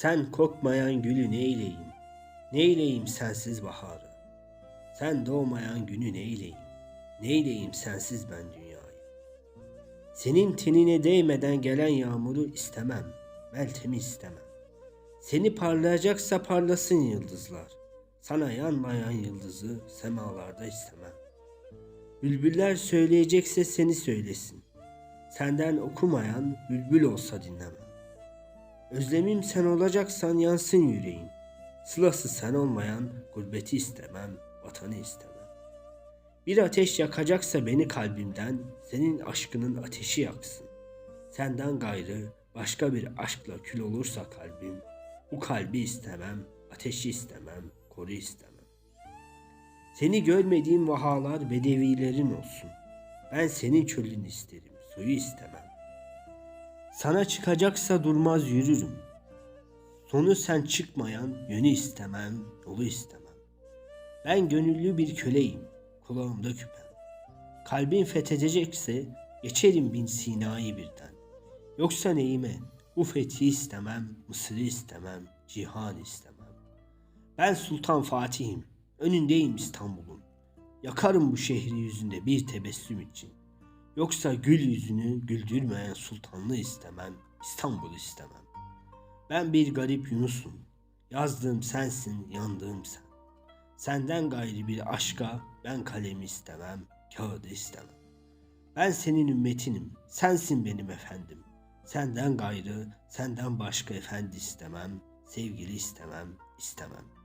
Sen kokmayan gülü neyleyim? Neyleyim sensiz baharı? Sen doğmayan günü neyleyim? Neyleyim sensiz ben dünyayı? Senin tenine değmeden gelen yağmuru istemem. Meltemi istemem. Seni parlayacaksa parlasın yıldızlar. Sana yanmayan yıldızı semalarda istemem. Bülbüller söyleyecekse seni söylesin. Senden okumayan bülbül olsa dinlemem. Özlemim sen olacaksan yansın yüreğim. Sılası sen olmayan gurbeti istemem, vatanı istemem. Bir ateş yakacaksa beni kalbimden, senin aşkının ateşi yaksın. Senden gayrı başka bir aşkla kül olursa kalbim, bu kalbi istemem, ateşi istemem, koru istemem. Seni görmediğim vahalar bedevilerin olsun. Ben senin çölünü isterim, suyu istemem. Sana çıkacaksa durmaz yürürüm. Sonu sen çıkmayan yönü istemem, yolu istemem. Ben gönüllü bir köleyim, kulağımda küpem. Kalbin fethedecekse geçerim bin Sina'yı birden. Yoksa neyime bu fethi istemem, Mısır'ı istemem, cihan istemem. Ben Sultan Fatih'im, önündeyim İstanbul'un. Yakarım bu şehri yüzünde bir tebessüm için. Yoksa gül yüzünü güldürmeyen sultanlığı istemem, İstanbul istemem. Ben bir garip Yunus'um. Yazdığım sensin, yandığım sen. Senden gayri bir aşka ben kalemi istemem, kağıdı istemem. Ben senin ümmetinim, sensin benim efendim. Senden gayrı, senden başka efendi istemem, sevgili istemem, istemem.